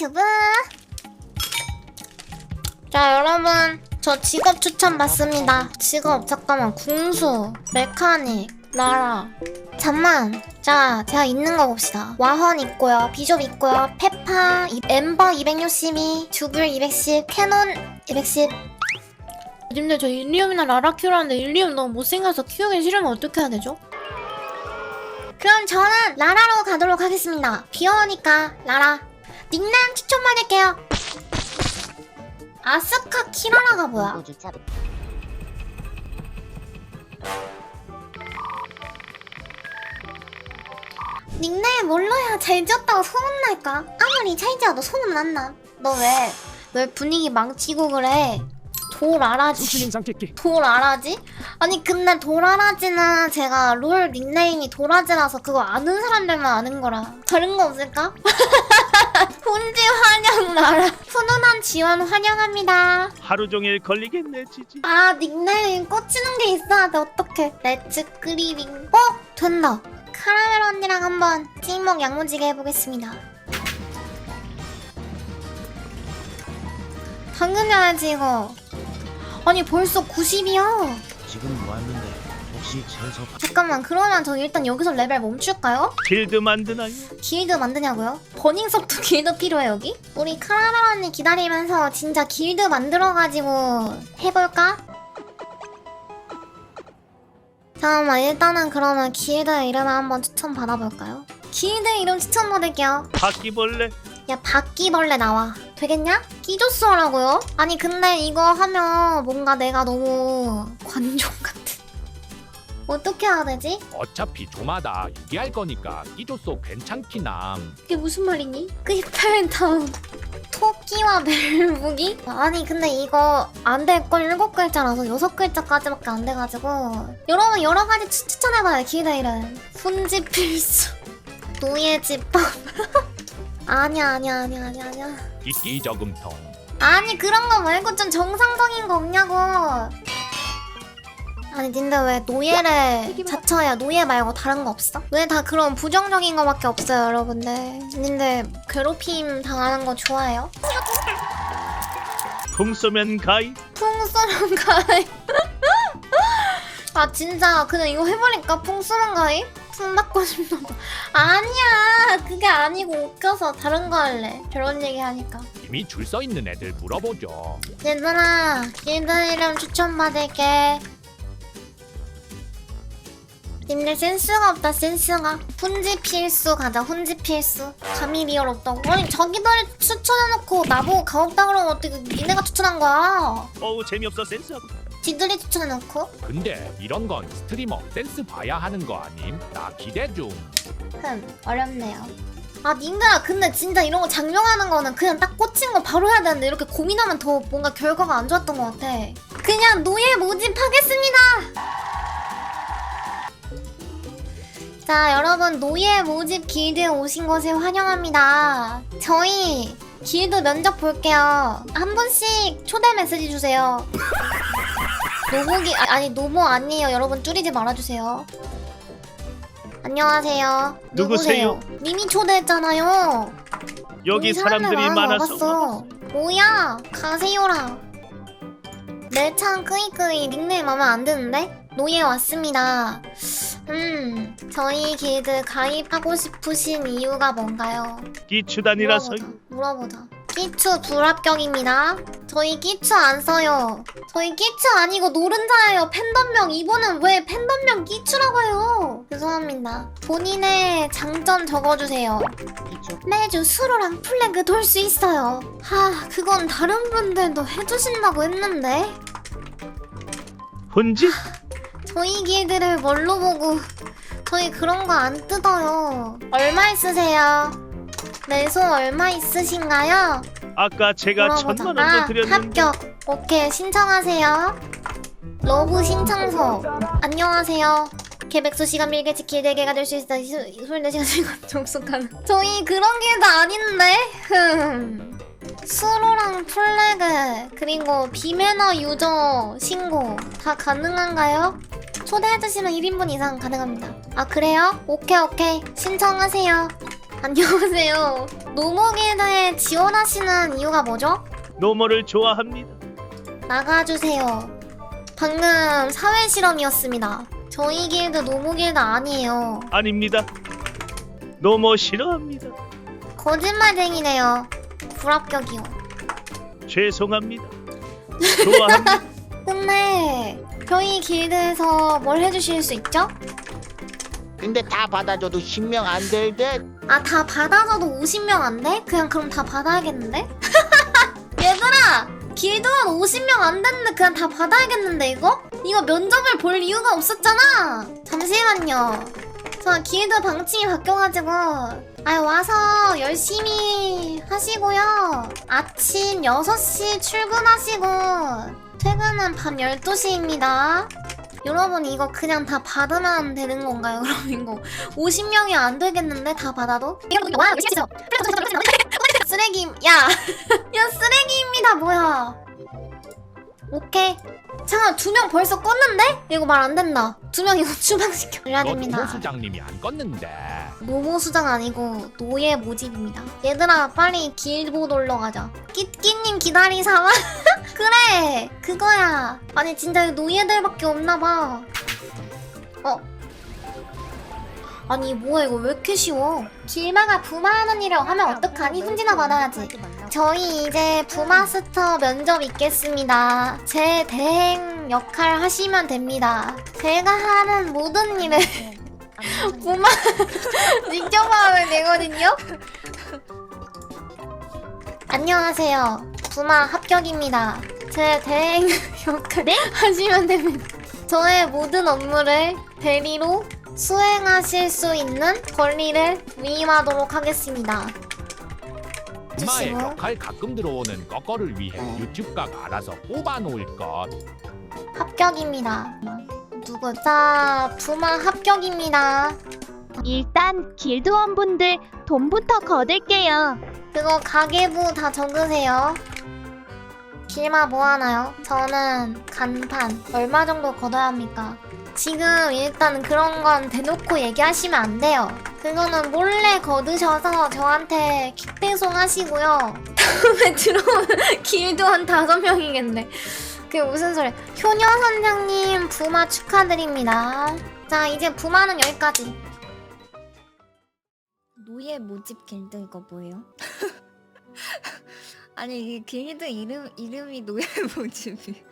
유튜브. 자 여러분. 저 직업 추천 받습니다. 직업 잠깐만. 궁수 메카닉 나라. 잠만. 자 제가 있는 거 봅시다. 와헌 있고요 비숍 있고요 페파 이- 엠버 262 주불 210 캐논 210 님들 저 일리움이나 라라 키우라는데 일리움 너무 못생겨서 키우기 싫으면 어떻게 해야 되죠? 그럼 저는 라라로 가도록 하겠습니다. 비어오니까 라라 닉네임 추천 받을게요 아스카 키라라가 뭐야 닉네임 뭘로 해야 잘 지었다고 소문날까? 아무리 잘 지어도 소문 안 나. 너 왜, 왜 분위기 망치고 그래? 돌아라지. 인상 깊기 돌아라지? 아니 근데 돌아라지는 제가 롤 닉네임이 도라지라서 그거 아는 사람들만 아는 거라 다른 거 없을까? 훈지 환영 나라? 훈훈한 지원 환영합니다. 하루 종일 걸리겠네 지지. 아 닉네임 꽂히는 게 있어야 돼. 어떡해. 렛츠 그리빙 어? 된다 카라멜 언니랑 한번 찍먹 양무지게 해보겠습니다. 알지 이거. 아니 벌써 90이야. 지금 혹시 재서 잠깐만 그러면 저 일단 여기서 레벨 멈출까요? 길드 만드나요? 길드 만드냐고요? 버닝석도 길드 필요해 여기? 우리 카라멜 언니 기다리면서 진짜 길드 만들어가지고 해볼까? 잠깐만 일단은 그러면 길드 이름을 한번 추천 받아볼까요? 길드 이름 추천 받을게요 바퀴벌레 야 바퀴벌레 나와 되겠냐? 끼조스라고요? 아니 근데 이거 하면 뭔가 내가 너무 관종 같은 어떻게 해야 되지? 어차피 조마다 유기할 거니까 괜찮긴 함 그게 무슨 말이니? 끝을 다음 토끼와 벨북이? 아니 근데 이거 안 될걸 일곱 글자라서 여섯 글자까지밖에 안 돼가지고. 여러분 여러 가지 추, 추천해봐요 기대 이름 훈지 필수. 노예 집밥 아니야 아니야 아니야 아니야 아니야. 끼끼 저금통. 아니 그런 거 말고 좀 정상적인 거 없냐고 아니 근데 왜 노예를 자처야 노예 말고 다른 거 없어? 왜다 그런 부정적인 거밖에 없어요 여러분들? 근데 괴롭힘 당하는 거 좋아해요? 풍 쏘면 가이. 풍수는 가입 아 진짜. 그냥 이거 해버릴까? 풍수는 가입? 풍 받고 싶나 봐. 아니야. 그게 아니고 웃겨서 다른 거 할래. 저런 얘기 하니까. 이미 줄 서 있는 애들 물어보죠. 얘들아 길드 이름 추천받을게 님들 센스가 없다 센스가. 훈지 필수 가자 훈지 필수. 감히 리얼 없다고? 아니 자기들이 추천해놓고 나보고 가없다 그러면 어떻게 니네가 추천한 거야? 어우 재미없어 센스하고. 지들이 추천해놓고? 근데 이런 건 스트리머 센스 봐야 하는 거 아님? 나 기대 중. 흠 어렵네요. 아 님들아 근데 진짜 이런 거 장려하는 거는 그냥 딱 꽂힌 거 바로 해야 되는데 이렇게 고민하면 더 뭔가 결과가 안 좋았던 것 같아. 그냥 노예 모집하겠습니다 자 여러분 노예 모집 길드에 오신 것을 환영합니다. 저희 길드 면접 볼게요. 한 분씩 초대 메시지 주세요. 노복이 아, 아니 노모 아니에요. 여러분 줄이지 말아주세요. 안녕하세요. 누구세요? 님이 초대했잖아요. 여기 사람들이 많아서. 와봤어. 뭐야? 가세요라. 내 창 끄이끄이 닉네임 마음에 안 드는데? 노예 왔습니다. 음 저희 길드 가입하고 싶으신 이유가 뭔가요? 기추단이라서 물어보자 물어보자. 끼추 불합격입니다. 저희 끼추 안 써요. 저희 끼추 아니고 노른자예요. 팬덤명 이번엔 왜 팬덤명 끼추라고 해요? 죄송합니다. 본인의 장점 적어주세요. 매주 수로랑 플래그 돌 수 있어요. 하, 그건 다른 분들도 해주신다고 했는데. 훈지 저희 길드를 뭘로 보고 저희 그런 거 안 뜯어요. 얼마 있으세요? 매소 얼마 있으신가요? 아까 제가 물어보자. 천만 아, 원도 드렸는데 합격. 오케이 신청하세요. 러브 신청서. 안녕하세요. 계백수 시간 밀개치 길대개가 될 수 있다. 24시간 시간 종속하는. 저희 그런 길도 아닌데. 흠. 수로랑 플래그 그리고 비매너 유저 신고 다 가능한가요? 초대해주시면 1인분 이상 가능합니다. 아 그래요? 오케이 오케이 신청하세요. 안녕하세요. 노모길드에 지원하시는 이유가 뭐죠? 노모를 좋아합니다. 나가주세요. 방금 사회 실험이었습니다. 저희 길드 노모길드 아니에요. 아닙니다. 노모 싫어합니다. 거짓말쟁이네요. 불합격이요. 죄송합니다. 좋아합니다. 근데 저희 길드에서 뭘 해주실 수 있죠? 근데 다 받아줘도 신명 안 될 듯? 아 다 받아서도 50명 안 돼? 그냥 그럼 다 받아야겠는데? 얘들아! 길드 한 50명 안 됐는데 그냥 다 받아야겠는데 이거? 이거 면접을 볼 이유가 없었잖아! 잠시만요. 저 길드 방침이 바뀌어가지고 아 와서 열심히 하시고요. 아침 6시 출근하시고 퇴근은 밤 12시입니다. 여러분 이거 그냥 다 받으면 되는 건가요? 그럼 이거 50명이 안 되겠는데 다 받아도? 쓰레기 야! 야 쓰레기입니다 뭐야 오케이 잠깐 두 명 벌써 껐는데? 이거 말 안 된다 두 명 이거 추방시켜 너 됩니다 수장님이 안 껐는데 노모 수장 아니고 노예 모집입니다. 얘들아 빨리 길보 놀러 가자. 끼끼님 기다리사와 그래 그거야. 아니 진짜 여기 노예들밖에 없나 봐. 어. 아니 뭐야 이거 왜 이렇게 쉬워? 길마가 부마하는 일을 하면 어떡하니? 훈지나 받아야지. 저희 이제 부마스터 면접 있겠습니다. 제 대행 역할 하시면 됩니다. 제가 하는 모든 일을 부마 직접 하면 되거든요 안녕하세요 부마 합격입니다 제 대행 역할 하시면 됩니다 저의 모든 업무를 대리로 수행하실 수 있는 권리를 위임하도록 하겠습니다. 엄마의 주시고. 역할 가끔 들어오는 꺼꺼를 위해 네. 유튜브가 알아서 뽑아놓을 것 합격입니다. 누구? 자, 부마 합격입니다. 일단 길드원분들 돈부터 거둘게요. 그거 가계부 다 적으세요. 길마 뭐 하나요? 저는 간판 얼마 정도 걷어야 합니까? 지금 일단 그런 건 대놓고 얘기하시면 안 돼요. 그거는 몰래 거두셔서 저한테 킥배송 하시고요. 다음에 들어오는 길도 한 다섯 명이겠네. 그게 무슨 소리? 효녀 선장님 부마 축하드립니다. 자 이제 부마는 여기까지. 노예 모집 길드 이거 뭐예요? 아니 이게 길드 이름 이름이 노예 모집이